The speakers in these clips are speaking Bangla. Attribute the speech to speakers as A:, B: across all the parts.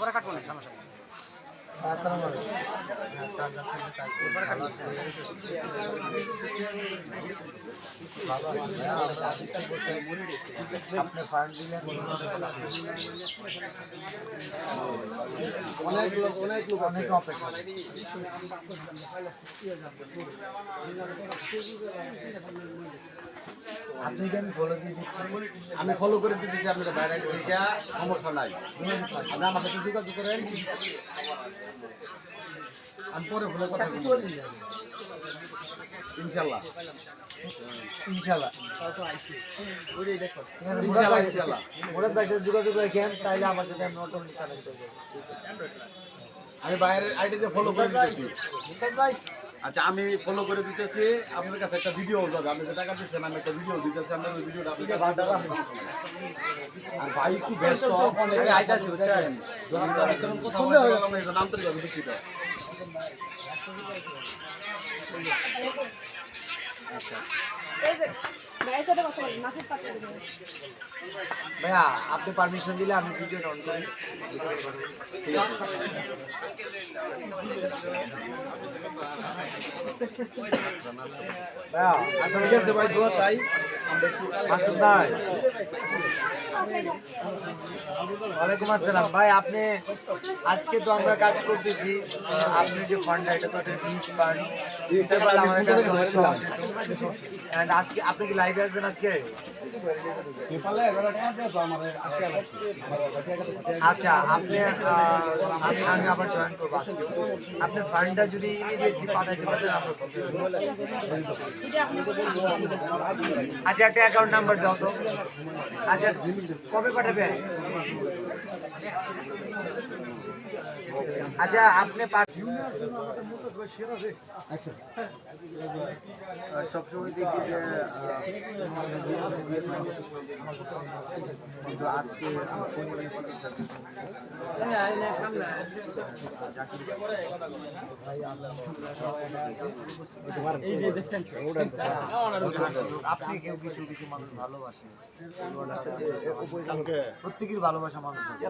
A: পরে কাটবো না সমস্যা
B: আপনি ফান্ড দিলেন
C: অনেক লোক অনেক লোক
B: অনেক অপেক্ষা আপনি কি আমি বলে দিয়ে দিচ্ছি
C: আমি ফলো করে দিতেছি আপনাদের বাইরে সমস্যা নাই। আপনি আমার সাথে করেন। আমি পরে কথা ইনশাল্লাহ।
B: ইনশাল্লাহ। মুরাদ ভাইয়ের সাথে যোগাযোগ রাখেন আমার সাথে আমি অটোমেটিক কানেক্ট হয়ে যাব।
C: আমি বাইরের আইডিতে ফলো করে
A: ভাই।
C: আচ্ছা আমি ফলো করে দিতেছি। আপনার কাছে একটা ভিডিও যাবে আপনি যে টাকা দিচ্ছেন আমি একটা ভিডিও দিতেছি আপনার ওই ভিডিওটা আপনি আর ভাই একটু ব্যস্ত। অনেক আইতাছি বুঝছেন? দুঃখিত।
B: ভাইয়া আপনি পারমিশন দিলে আমি ভিডিও অন করি। আসলে
C: ঠিক ভাই দোয়া চাই।
B: মাসুদ ভাই। ওয়ালাইকুম আসসালাম। ভাই, আপনি আজকে তো আমরা কাজ করতেছি। আপনি যে ফান্ডটা এটা তো একটা আজকে আপনি কি লাইভে আসবেন আজকে? আচ্ছা আপনি আমি আমি আবার জয়েন করব আজকে। আপনি ফান্ডটা যদি ইমিডিয়েটলি পাঠাইতে পারতেন আচ্ছা একটা অ্যাকাউন্ট নাম্বার দাও তো। আচ্ছা কবে পাঠাবে? আচ্ছা আপনি সবসময় দেখি যে কিন্তু আজকে আমার চিকিৎসা আপনি কেউ কিছু কিছু মানুষ ভালোবাসে। প্রত্যেকের ভালোবাসা মানুষ আছে।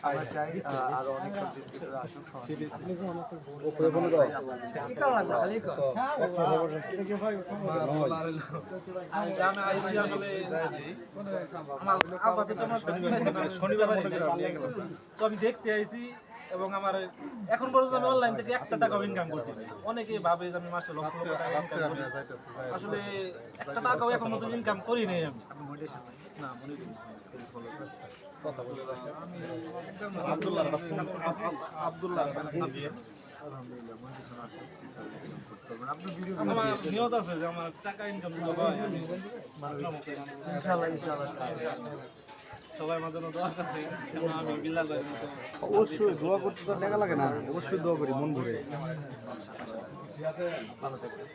B: আমরা চাই আরও অনেক ভিতরে
D: তো আমি দেখতে আইছি এবং আমার এখন পর্যন্ত আমি অনলাইন থেকে একটা টাকাও ইনকাম করছি। অনেকে ভাবে যে আমি মাসে লক্ষ লক্ষ টাকা ইনকাম করি। আসলে একটা টাকাও এখন মতো ইনকাম করি নাই আমি। না, মনে করি আব্দুল্লাহ আমার টাকা ইনকাম
B: ইনশাল্লাহ ইনশাল্লাহ
D: সবাই আমার জন্য দোয়া আমি
C: অবশ্যই দোয়া করতে তো টাকা লাগে না অবশ্যই দোয়া করি মন ভরে।
B: ভালো থাকবেন।